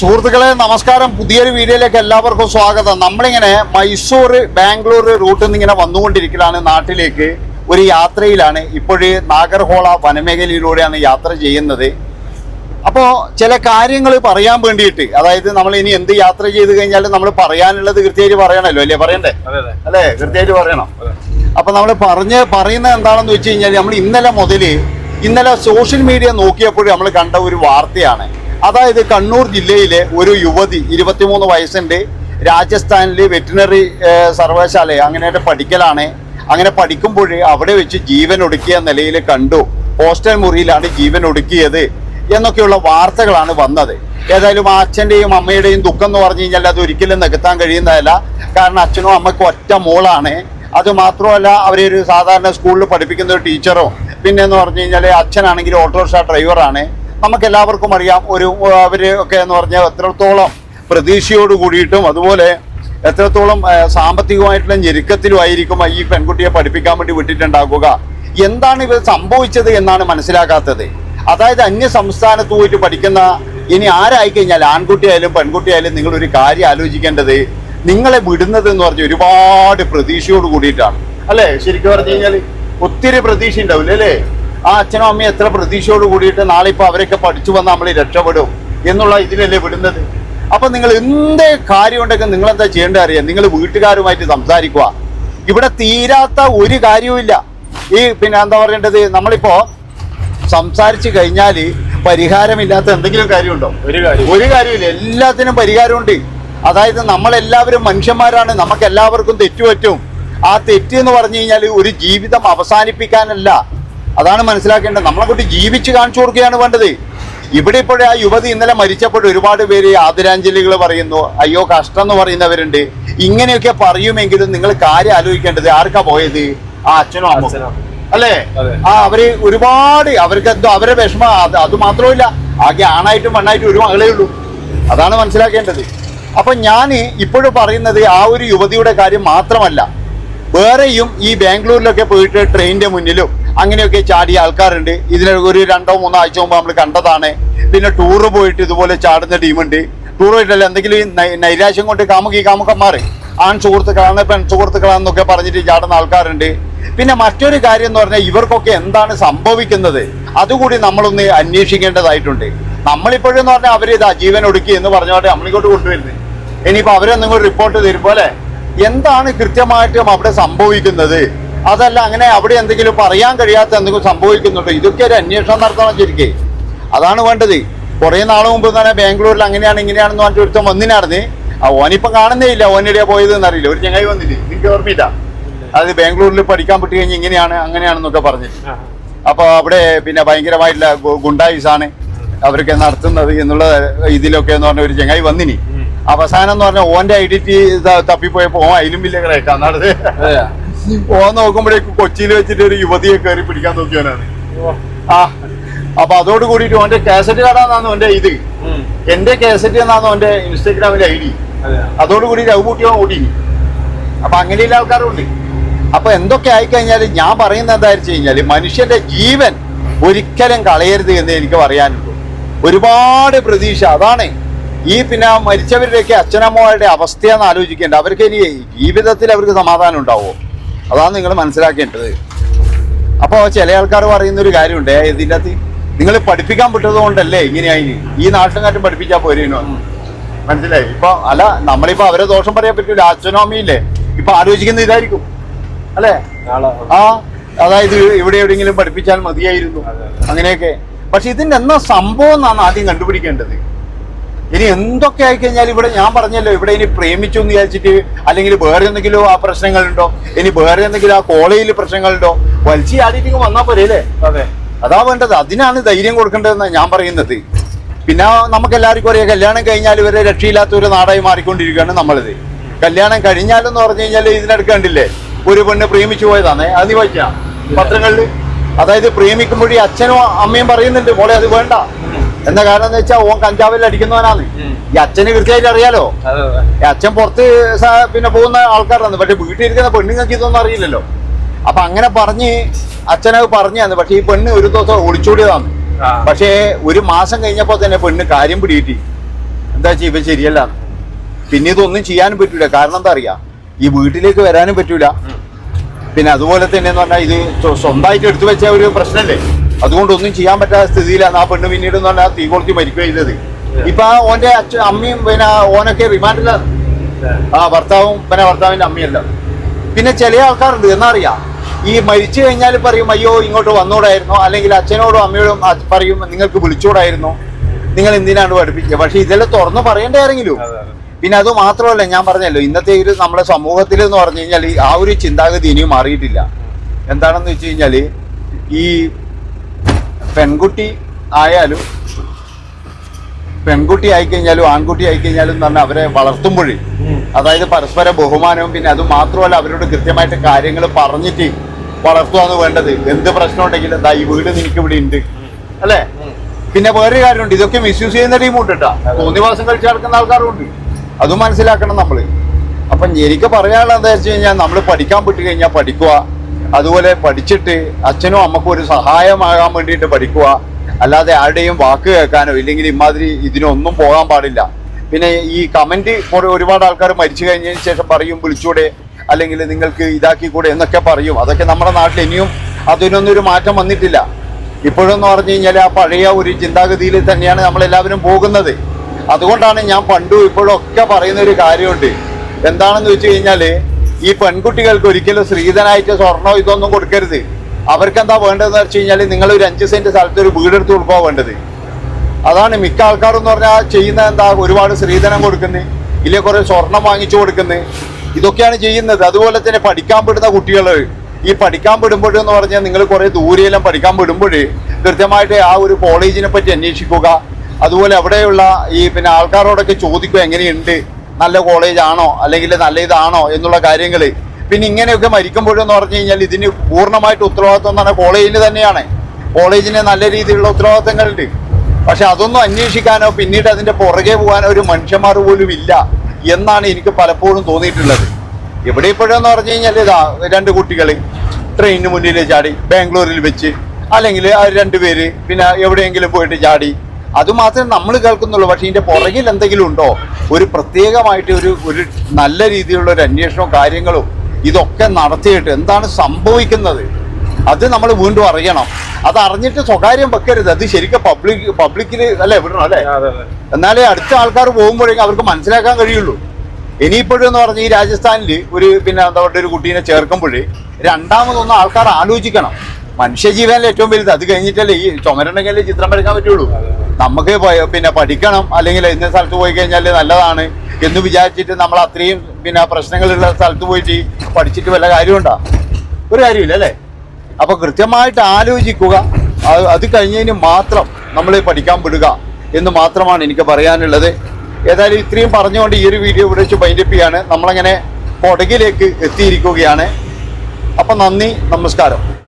സുഹൃത്തുക്കളെ നമസ്കാരം. പുതിയൊരു വീഡിയോയിലേക്ക് എല്ലാവർക്കും സ്വാഗതം. നമ്മളിങ്ങനെ മൈസൂർ ബാംഗ്ലൂർ റൂട്ടിൽ നിന്ന് ഇങ്ങനെ വന്നുകൊണ്ടിരിക്കലാണ് നാട്ടിലേക്ക് ഒരു യാത്രയിലാണ്. ഇപ്പോഴ് നാഗർഹോള വനമേഖലയിലൂടെയാണ് യാത്ര ചെയ്യുന്നത്. അപ്പോൾ ചില കാര്യങ്ങൾ പറയാൻ വേണ്ടിയിട്ട് അതായത് നമ്മൾ ഇനി എന്ത് യാത്ര ചെയ്ത് കഴിഞ്ഞാലും നമ്മൾ പറയാനുള്ളത് കൃത്യമായിട്ട് പറയണല്ലോ അല്ലേ? പറയണ്ടേ? അല്ലേ? കൃത്യമായിട്ട് പറയണം. അപ്പൊ നമ്മൾ പറഞ്ഞ് പറയുന്നത് എന്താണെന്ന് വെച്ച് കഴിഞ്ഞാൽ നമ്മൾ ഇന്നലെ മുതൽ ഇന്നലെ സോഷ്യൽ മീഡിയ നോക്കിയപ്പോഴും നമ്മൾ കണ്ട ഒരു വാർത്തയാണ്. അതായത് കണ്ണൂർ ജില്ലയിലെ ഒരു യുവതി ഇരുപത്തിമൂന്ന് വയസ്സുണ്ട് രാജസ്ഥാനിലെ വെറ്റിനറി സർവകലാശാല അങ്ങനെ പഠിക്കലാണ്. അങ്ങനെ പഠിക്കുമ്പോൾ അവിടെ വെച്ച് ജീവൻ ഒടുക്കിയ നിലയിൽ കണ്ടു. ഹോസ്റ്റൽ മുറിയിലാണ് ജീവൻ ഒടുക്കിയത് എന്നൊക്കെയുള്ള വാർത്തകളാണ് വന്നത്. ഏതായാലും ആ അച്ഛന്റെയും അമ്മയുടെയും ദുഃഖം എന്ന് പറഞ്ഞു കഴിഞ്ഞാൽ അത് ഒരിക്കലും നികത്താൻ കഴിയുന്നതല്ല. കാരണം അച്ഛനും അമ്മയ്ക്കും ഒറ്റ മോളാണ്. അത് മാത്രമല്ല അവരൊരു സാധാരണ സ്കൂളിൽ പഠിപ്പിക്കുന്ന ഒരു ടീച്ചറോ. പിന്നെ എന്ന് പറഞ്ഞു കഴിഞ്ഞാൽ അച്ഛനാണെങ്കിൽ ഓട്ടോറിക്ഷ ഡ്രൈവറാണ്. നമുക്ക് എല്ലാവർക്കും അറിയാം. ഒരു അവർ ഒക്കെ എന്ന് പറഞ്ഞാൽ എത്രത്തോളം പ്രതീക്ഷയോട് കൂടിയിട്ടും അതുപോലെ എത്രത്തോളം സാമ്പത്തികമായിട്ടുള്ള ഞെരുക്കത്തിലും ആയിരിക്കും ഈ പെൺകുട്ടിയെ പഠിപ്പിക്കാൻ വേണ്ടി വിട്ടിട്ടുണ്ടാകുക. എന്താണ് ഇവർ സംഭവിച്ചത് എന്നാണ് മനസ്സിലാക്കാത്തത് അതായത് അന്യ സംസ്ഥാനത്ത് പോയിട്ട് പഠിക്കുന്ന ഇനി ആരായി കഴിഞ്ഞാൽ ആൺകുട്ടിയായാലും പെൺകുട്ടിയായാലും നിങ്ങൾ ഒരു കാര്യം ആലോചിക്കേണ്ടത് നിങ്ങളെ വിടുന്നത് എന്ന് പറഞ്ഞ ഒരുപാട് പ്രതീക്ഷയോട് കൂടിയിട്ടാണ്. അല്ലേ? ശരിക്കും പറഞ്ഞു കഴിഞ്ഞാൽ ഒത്തിരി പ്രതീക്ഷ ഉണ്ടാവില്ല അല്ലേ? ആ അച്ഛനും അമ്മയും എത്ര പ്രതീക്ഷയോട് കൂടിയിട്ട് നാളെ ഇപ്പൊ അവരൊക്കെ പഠിച്ചു വന്നാൽ നമ്മൾ രക്ഷപ്പെടും എന്നുള്ള ഇതിലല്ലേ വിടുന്നത്? അപ്പൊ നിങ്ങൾ എന്ത് കാര്യം ഉണ്ടെങ്കിൽ നിങ്ങൾ എന്താ ചെയ്യേണ്ടത് അറിയാം? നിങ്ങൾ വീട്ടുകാരുമായിട്ട് സംസാരിക്കുക. ഇവിടെ തീരാത്ത ഒരു കാര്യവുമില്ല ഈ പിന്നെ എന്താ പറയേണ്ടത്? നമ്മളിപ്പോ സംസാരിച്ചു കഴിഞ്ഞാൽ പരിഹാരമില്ലാത്ത എന്തെങ്കിലും കാര്യമുണ്ടോ? ഒരു കാര്യം ഒരു കാര്യമില്ല എല്ലാത്തിനും പരിഹാരമുണ്ട്. അതായത് നമ്മളെല്ലാവരും മനുഷ്യന്മാരാണ്. നമുക്ക് എല്ലാവർക്കും തെറ്റുപറ്റും. ആ തെറ്റ് എന്ന് പറഞ്ഞു കഴിഞ്ഞാൽ ഒരു ജീവിതം അവസാനിപ്പിക്കാനല്ല. അതാണ് മനസ്സിലാക്കേണ്ടത്. നമ്മളെ കുട്ടി ജീവിച്ച് കാണിച്ചു കൊടുക്കുകയാണ് വേണ്ടത്. ഇവിടെ ഇപ്പോഴേ ആ യുവതി ഇന്നലെ മരിച്ചപ്പോൾ ഒരുപാട് പേര് ആദരാഞ്ജലികൾ പറയുന്നു അയ്യോ കഷ്ടം എന്ന് പറയുന്നവരുണ്ട്. ഇങ്ങനെയൊക്കെ പറയുമെങ്കിലും നിങ്ങൾ കാര്യം ആലോചിക്കേണ്ടത് ആർക്കാ പോയത്? ആ അച്ഛനോ അമ്മ? അല്ലേ? ആ അവർ ഒരുപാട് അവർക്ക് എന്തോ അവരെ വിഷമം. അത് അത് മാത്രമല്ല ആകെ ആണായിട്ടും പെണ്ണായിട്ടും ഒരു മകളേ ഉള്ളൂ. അതാണ് മനസ്സിലാക്കേണ്ടത്. അപ്പൊ ഞാൻ ഇപ്പോഴും പറയുന്നത് ആ ഒരു യുവതിയുടെ കാര്യം മാത്രമല്ല. വേറെയും ഈ ബാംഗ്ലൂരിലൊക്കെ പോയിട്ട് ട്രെയിനിന്റെ മുന്നിലും അങ്ങനെയൊക്കെ ചാടിയ ആൾക്കാരുണ്ട്. ഇതിന് ഒരു രണ്ടോ മൂന്നോ ആഴ്ച മുമ്പ് നമ്മൾ കണ്ടതാണ്. പിന്നെ ടൂറ് പോയിട്ട് ഇതുപോലെ ചാടുന്ന ടീമുണ്ട്. ടൂർ പോയിട്ടല്ല എന്തെങ്കിലും നൈരാശ്യം കൊണ്ട് കാമുകി കാമുക്കന്മാർ ആൺ സുഹൃത്തുക്കളാണ് പെൺ സുഹൃത്തുക്കളാണെന്നൊക്കെ പറഞ്ഞിട്ട് ചാടുന്ന ആൾക്കാരുണ്ട്. പിന്നെ മറ്റൊരു കാര്യം എന്ന് പറഞ്ഞാൽ ഇവർക്കൊക്കെ എന്താണ് സംഭവിക്കുന്നത്? അതുകൂടി നമ്മളൊന്ന് അന്വേഷിക്കേണ്ടതായിട്ടുണ്ട്. നമ്മളിപ്പോഴെന്ന് പറഞ്ഞാൽ അവർ ഇതാ ജീവൻ ഒടുക്കി എന്ന് പറഞ്ഞോട്ടെ നമ്മളിങ്ങോട്ട് കൊണ്ടുവരുന്നത്. ഇനിയിപ്പോൾ അവരെ നിങ്ങൾ റിപ്പോർട്ട് തരും പോലെ എന്താണ് കൃത്യമായിട്ടും അവിടെ സംഭവിക്കുന്നത്? അതല്ല അങ്ങനെ അവിടെ എന്തെങ്കിലും പറയാൻ കഴിയാത്ത എന്തെങ്കിലും സംഭവിക്കുന്നുണ്ടോ? ഇതൊക്കെ ഒരു അന്വേഷണം നടത്തണം ശരിക്കേ. അതാണ് വേണ്ടത്. കുറേ നാൾ മുമ്പ് തന്നെ ബാംഗ്ലൂരിൽ അങ്ങനെയാണ് ഇങ്ങനെയാണെന്ന് പറഞ്ഞിട്ട് ഒരുത്തം വന്നിനായിരുന്നു. ആ ഓനിപ്പം കാണുന്നേ ഇല്ല ഓനിടെ പോയത് എന്നറിയില്ല. ഒരു ചങ്ങായി വന്നില്ലേ? നിങ്ങൾക്ക് ഓർമ്മയില്ല? അത് ബാംഗ്ലൂരിൽ പഠിക്കാൻ പറ്റി കഴിഞ്ഞ് ഇങ്ങനെയാണ് അങ്ങനെയാണെന്നൊക്കെ പറഞ്ഞു. അപ്പോൾ അപ്പൊ അവിടെ പിന്നെ ഭയങ്കരമായിട്ടുള്ള ഗുണ്ടായിസാണ് അവരൊക്കെ നടത്തുന്നത് എന്നുള്ള ഇതിലൊക്കെ എന്ന് പറഞ്ഞ ഒരു ചങ്ങായി വന്നിനി. അവസാനം എന്ന് പറഞ്ഞാൽ ഓന്റെ ഐഡന്റിറ്റി തപ്പിപ്പോയപ്പോ ഓൻ അതിലും വലിയ നടന്നത്. ഓൻ നോക്കുമ്പോഴേക്ക് കൊച്ചിയിൽ വെച്ചിട്ട് ഒരു യുവതിയെ കയറി പിടിക്കാൻ നോക്കിയവനാണ്. ആ അപ്പൊ അതോട് കൂടിയിട്ട് ഓന്റെ കാസറ്റ് കടാന്നാണ് ഓന്റെ ഇത്. എന്റെ കാസറ്റ് എന്നാണ് ഓന്റെ ഇൻസ്റ്റാഗ്രാമിലെ ഐ ഡി. കൂടി അതോടുകൂടി രഘുപൂട്ടിയോ ഓടി. അപ്പൊ അങ്ങനെയുള്ള ആൾക്കാരുണ്ട്. അപ്പൊ എന്തൊക്കെ ആയിക്കഴിഞ്ഞാൽ ഞാൻ പറയുന്നത് എന്താ വെച്ച് കഴിഞ്ഞാൽ മനുഷ്യന്റെ ജീവൻ ഒരിക്കലും കളയരുത് എന്ന് എനിക്ക് പറയാനുള്ളൂ ഒരുപാട് പ്രതീക്ഷ. അതാണ് ഈ പിന്നെ മരിച്ചവരുടെയൊക്കെ അച്ഛനമ്മമാരുടെ അവസ്ഥയെന്ന് ആലോചിക്കേണ്ട. അവർക്ക് ഇനി ജീവിതത്തിൽ അവർക്ക് സമാധാനം ഉണ്ടാവുമോ അതാണ് നിങ്ങൾ മനസ്സിലാക്കേണ്ടത്. അപ്പോൾ ചില ആൾക്കാർ പറയുന്ന ഒരു കാര്യമുണ്ട് ഇതിന്റെ അകത്ത് നിങ്ങൾ പഠിപ്പിക്കാൻ പറ്റുന്നത് കൊണ്ടല്ലേ ഇങ്ങനെയായി ഈ നാട്ടിലും പഠിപ്പിച്ചാൽ പോരേനോ? മനസ്സിലായി? ഇപ്പൊ അല്ല നമ്മളിപ്പോ അവരെ ദോഷം പറയാൻ പറ്റൂല. ആസ്ട്രോണോമി ഇല്ലേ ഇപ്പൊ ആലോചിക്കുന്ന ഇതായിരിക്കും. അല്ലേ? ആ അതായത് ഇവിടെ എവിടെയെങ്കിലും പഠിപ്പിച്ചാൽ മതിയായിരുന്നു. അങ്ങനെയൊക്കെ. പക്ഷെ ഇതിന്റെ എന്നാ സംഭവം എന്നാണ് ആദ്യം കണ്ടുപിടിക്കേണ്ടത്? ഇനി എന്തൊക്കെ ആയിക്കഴിഞ്ഞാൽ ഇവിടെ ഞാൻ പറഞ്ഞല്ലോ ഇവിടെ ഇനി പ്രേമിച്ചു എന്ന് വിചാരിച്ചിട്ട് അല്ലെങ്കിൽ വേറെ എന്തെങ്കിലും ആ പ്രശ്നങ്ങളുണ്ടോ? ഇനി വേറെ എന്തെങ്കിലും ആ കോളേജിൽ പ്രശ്നങ്ങളുണ്ടോ? വലിച്ചു ചാടിയിട്ട് വന്നാൽ പോരെ അല്ലേ? അതെ. അതാ വേണ്ടത്. അതിനാണ് ധൈര്യം കൊടുക്കേണ്ടതെന്ന് ഞാൻ പറയുന്നത്. പിന്നെ നമുക്ക് എല്ലാവർക്കും അറിയാം കല്യാണം കഴിഞ്ഞാൽ ഇവരെ രക്ഷയില്ലാത്ത ഒരു നാടായി മാറിക്കൊണ്ടിരിക്കുകയാണ് നമ്മളിത്. കല്യാണം കഴിഞ്ഞാലെന്ന് പറഞ്ഞു കഴിഞ്ഞാൽ ഇതിനെടുക്കണ്ടില്ലേ കണ്ടില്ലേ? ഒരു പെണ്ണ് പ്രേമിച്ചു പോയതാണ് അത് നീ വായിച്ചാ? പത്രങ്ങളിൽ? അതായത് പ്രേമിക്കുമ്പോഴേ അച്ഛനും അമ്മയും പറയുന്നുണ്ട് മോളെ അത് വേണ്ട. എന്താ കാരണം എന്ന് വെച്ചാൽ ഓൻ കഞ്ചാവിൽ അടിക്കുന്നവനാണ്. ഈ അച്ഛന് കൃത്യമായിട്ട് അറിയാലോ? ഈ അച്ഛൻ പുറത്ത് പിന്നെ പോകുന്ന ആൾക്കാരാണ്. പക്ഷെ വീട്ടിലിരിക്കുന്ന പെണ്ണുങ്ങൾക്ക് ഇതൊന്നും അറിയില്ലല്ലോ. അപ്പൊ അങ്ങനെ പറഞ്ഞ് അച്ഛനത് പറഞ്ഞു തന്നു പക്ഷെ ഈ പെണ്ണ് ഒരു ദിവസം ഒളിച്ചോടിയതാണ്. പക്ഷേ ഒരു മാസം കഴിഞ്ഞപ്പോ തന്നെ പെണ്ണ് കാര്യം പിടിയിട്ട് എന്താ വെച്ചാൽ ഇവ ശരിയല്ല. പിന്നെ ഇതൊന്നും ചെയ്യാനും പറ്റൂല. കാരണം എന്താ അറിയാ? ഈ വീട്ടിലേക്ക് വരാനും പറ്റൂല. പിന്നെ അതുപോലെ തന്നെ എന്ന് പറഞ്ഞാൽ ഇത് സ്വന്തമായിട്ട് എടുത്തു വെച്ച ഒരു പ്രശ്നമല്ലേ അതുകൊണ്ട് ഒന്നും ചെയ്യാൻ പറ്റാത്ത സ്ഥിതിയിലാണ് ആ പെണ്ണ് പിന്നീട് എന്ന് പറഞ്ഞാൽ തീ കൊളുത്തി മരിക്കുക ചെയ്തത്. ഇപ്പൊ ആ ഓന്റെ അച്ഛൻ അമ്മയും പിന്നെ ഓനൊക്കെ റിമാൻഡിലാണ്. ആ ഭർത്താവും പിന്നെ ഭർത്താവിന്റെ അമ്മയല്ല. പിന്നെ ചില ആൾക്കാരുണ്ട് എന്നറിയാം? ഈ മരിച്ചു കഴിഞ്ഞാൽ പറയും അയ്യോ ഇങ്ങോട്ട് വന്നോടായിരുന്നു. അല്ലെങ്കിൽ അച്ഛനോടും അമ്മയോടും പറയും നിങ്ങൾക്ക് വിളിച്ചോടായിരുന്നു. നിങ്ങൾ എന്തിനാണ് പഠിപ്പിക്കുക പക്ഷെ ഇതെല്ലാം തുറന്നു പറയേണ്ട ആരെങ്കിലും. പിന്നെ അത് മാത്രമല്ല ഞാൻ പറഞ്ഞല്ലോ ഇന്നത്തെ ഒരു നമ്മുടെ സമൂഹത്തിൽ എന്ന് പറഞ്ഞു കഴിഞ്ഞാൽ ആ ഒരു ചിന്താഗതി ഇനിയും മാറിയിട്ടില്ല. എന്താണെന്ന് വെച്ച് കഴിഞ്ഞാൽ ഈ പെൺകുട്ടി ആയാലും പെൺകുട്ടി ആയിക്കഴിഞ്ഞാലും ആൺകുട്ടി ആയിക്കഴിഞ്ഞാലും എന്ന് പറഞ്ഞാൽ അവരെ വളർത്തുമ്പോഴേ. അതായത് പരസ്പര ബഹുമാനവും പിന്നെ അത് മാത്രമല്ല അവരോട് കൃത്യമായിട്ട് കാര്യങ്ങൾ പറഞ്ഞിട്ട് വളർത്തുകയാണ് വേണ്ടത്. എന്ത് പ്രശ്നം ഉണ്ടെങ്കിലും എന്താ ഈ വീട് നിനക്ക് ഇവിടെ ഉണ്ട്. അല്ലേ? പിന്നെ വേറൊരു കാര്യമുണ്ട്. ഇതൊക്കെ മിസ്യൂസ് ചെയ്യുന്ന ടീമുണ്ട് കേട്ടോ തോന്നിവാസം കഴിച്ച് നടക്കുന്ന ആൾക്കാരുണ്ട് അതും മനസ്സിലാക്കണം നമ്മൾ അപ്പൊ എനിക്ക് പറയാനുള്ളത് എന്താ വെച്ച് കഴിഞ്ഞാൽ നമ്മൾ പഠിക്കാൻ വിട്ടു കഴിഞ്ഞാൽ പഠിക്കുക അതുപോലെ പഠിച്ചിട്ട് അച്ഛനും അമ്മക്കും ഒരു സഹായമാകാൻ വേണ്ടിയിട്ട് പഠിക്കുക. അല്ലാതെ ആരുടെയും വാക്ക് കേൾക്കാനോ ഇല്ലെങ്കിൽ ഇമാതിരി ഇതിനൊന്നും പോകാൻ പാടില്ല. പിന്നെ ഈ കമന്റ് ഒരുപാട് ആൾക്കാർ മരിച്ചു കഴിഞ്ഞതിന് ശേഷം പറയും വിളിച്ചൂടെ. അല്ലെങ്കിൽ നിങ്ങൾക്ക് ഇതാക്കിക്കൂടെ എന്നൊക്കെ പറയും. അതൊക്കെ നമ്മുടെ നാട്ടിൽ ഇനിയും അതിനൊന്നും ഒരു മാറ്റം വന്നിട്ടില്ല. ഇപ്പോഴെന്ന് പറഞ്ഞു കഴിഞ്ഞാൽ ആ പഴയ ഒരു ചിന്താഗതിയിൽ തന്നെയാണ് നമ്മളെല്ലാവരും പോകുന്നത്. അതുകൊണ്ടാണ് ഞാൻ പണ്ടും ഇപ്പോഴും ഒക്കെ പറയുന്ന ഒരു കാര്യമുണ്ട്. എന്താണെന്ന് വെച്ച് കഴിഞ്ഞാൽ ഈ പെൺകുട്ടികൾക്ക് ഒരിക്കലും സ്ത്രീധനായിട്ട് സ്വർണോ ഇതൊന്നും കൊടുക്കരുത്. അവർക്ക് എന്താ വേണ്ടതെന്ന് വെച്ച് കഴിഞ്ഞാൽ നിങ്ങൾ ഒരു അഞ്ച് സെന്റ് സ്ഥലത്ത് ഒരു വീടെടുത്ത് കൊടുക്കുക വേണ്ടത്. അതാണ് മിക്ക ആൾക്കാരും എന്ന് പറഞ്ഞാൽ ചെയ്യുന്ന എന്താ ഒരുപാട് സ്ത്രീധനം കൊടുക്കുന്നത് ഇല്ലേ കുറെ സ്വർണം വാങ്ങിച്ചു കൊടുക്കുന്നത് ഇതൊക്കെയാണ് ചെയ്യുന്നത്. അതുപോലെ തന്നെ പഠിക്കാൻ പെടുന്ന കുട്ടികൾ ഈ പഠിക്കാൻ വിടുമ്പോൾ എന്ന് പറഞ്ഞാൽ നിങ്ങൾ കുറെ ദൂരെയെല്ലാം പഠിക്കാൻ വിടുമ്പോൾ കൃത്യമായിട്ട് ആ ഒരു കോളേജിനെ പറ്റി അന്വേഷിക്കുക. അതുപോലെ അവിടെയുള്ള ഈ പിന്നെ ആൾക്കാരോടൊക്കെ ചോദിക്കുക എങ്ങനെയുണ്ട്. നല്ല കോളേജ് ആണോ അല്ലെങ്കിൽ നല്ല ഇതാണോ എന്നുള്ള കാര്യങ്ങൾ പിന്നെ ഇങ്ങനെയൊക്കെ മരിക്കുമ്പോഴെന്ന് പറഞ്ഞു കഴിഞ്ഞാൽ ഇതിന് പൂർണമായിട്ട് ഉത്തരവാദിത്വം എന്ന് പറഞ്ഞാൽ കോളേജിന് തന്നെയാണ്. കോളേജിന് നല്ല രീതിയിലുള്ള ഉത്തരവാദിത്തങ്ങളുണ്ട്. പക്ഷെ അതൊന്നും അന്വേഷിക്കാനോ പിന്നീട് അതിന്റെ പുറകെ പോകാനോ ഒരു മനുഷ്യന്മാർ പോലും ഇല്ല എന്നാണ് എനിക്ക് പലപ്പോഴും തോന്നിയിട്ടുള്ളത്. ഇവിടെ ഇപ്പോഴെന്ന് പറഞ്ഞു കഴിഞ്ഞാൽ ഇതാ രണ്ട് കുട്ടികൾ ട്രെയിനിന് മുന്നിൽ ചാടി ബാംഗ്ലൂരിൽ വെച്ച് അല്ലെങ്കിൽ രണ്ടുപേര് പിന്നെ എവിടെയെങ്കിലും പോയിട്ട് ചാടി അത് മാത്രമേ നമ്മൾ കേൾക്കുന്നുള്ളൂ. പക്ഷേ ഇതിന്റെ പുറകിൽ എന്തെങ്കിലും ഉണ്ടോ? ഒരു പ്രത്യേകമായിട്ട് ഒരു ഒരു നല്ല രീതിയിലുള്ള ഒരു അന്വേഷണവും കാര്യങ്ങളും ഇതൊക്കെ നടത്തിയിട്ട് എന്താണ് സംഭവിക്കുന്നത്? അത് നമ്മൾ വീണ്ടും അറിയണം. അത് അറിഞ്ഞിട്ട് സ്വകാര്യം വെക്കരുത്. അത് ശരിക്കും പബ്ലിക് പബ്ലിക്കിൽ അല്ലേ വിടണം അല്ലേ? എന്നാലേ അടുത്ത ആൾക്കാർ പോകുമ്പോഴേക്കും അവർക്ക് മനസ്സിലാക്കാൻ കഴിയുള്ളൂ. ഇനിയിപ്പോഴും എന്ന് പറഞ്ഞാൽ ഈ രാജസ്ഥാനിൽ ഒരു പിന്നെ എന്താ പറയുക ഒരു കുട്ടീനെ ചേർക്കുമ്പോൾ രണ്ടാമതൊന്നും ആൾക്കാർ ആലോചിക്കണം. മനുഷ്യജീവനിൽ ഏറ്റവും വലുത്. അത് കഴിഞ്ഞിട്ടല്ലേ ഈ ചുമരണ്ടെങ്കിലേ ചിത്രം വരയ്ക്കാൻ പറ്റുള്ളൂ. നമുക്ക് പിന്നെ പഠിക്കണം. അല്ലെങ്കിൽ ഇന്ന സ്ഥലത്ത് പോയി കഴിഞ്ഞാൽ നല്ലതാണ് എന്ന് വിചാരിച്ചിട്ട് നമ്മൾ അത്രയും പിന്നെ പ്രശ്നങ്ങളുള്ള സ്ഥലത്ത് പോയിട്ട് പഠിച്ചിട്ട് വല്ല കാര്യമുണ്ടോ? ഒരു കാര്യമില്ല അല്ലേ? അപ്പൊ കൃത്യമായിട്ട് ആലോചിക്കുക. അത് അത് കഴിഞ്ഞതിന് മാത്രം നമ്മൾ പഠിക്കാൻ വിടുക എന്ന് മാത്രമാണ് എനിക്ക് പറയാനുള്ളത്. ഏതായാലും ഇത്രയും പറഞ്ഞുകൊണ്ട് ഈ ഒരു വീഡിയോ ഇവിടെ വെച്ച് ബൈൻഡപ്പ് ചെയ്യാണ്. നമ്മളങ്ങനെ കൊടകിലേക്ക് എത്തിയിരിക്കുകയാണ്. അപ്പൊ നന്ദി നമസ്കാരം.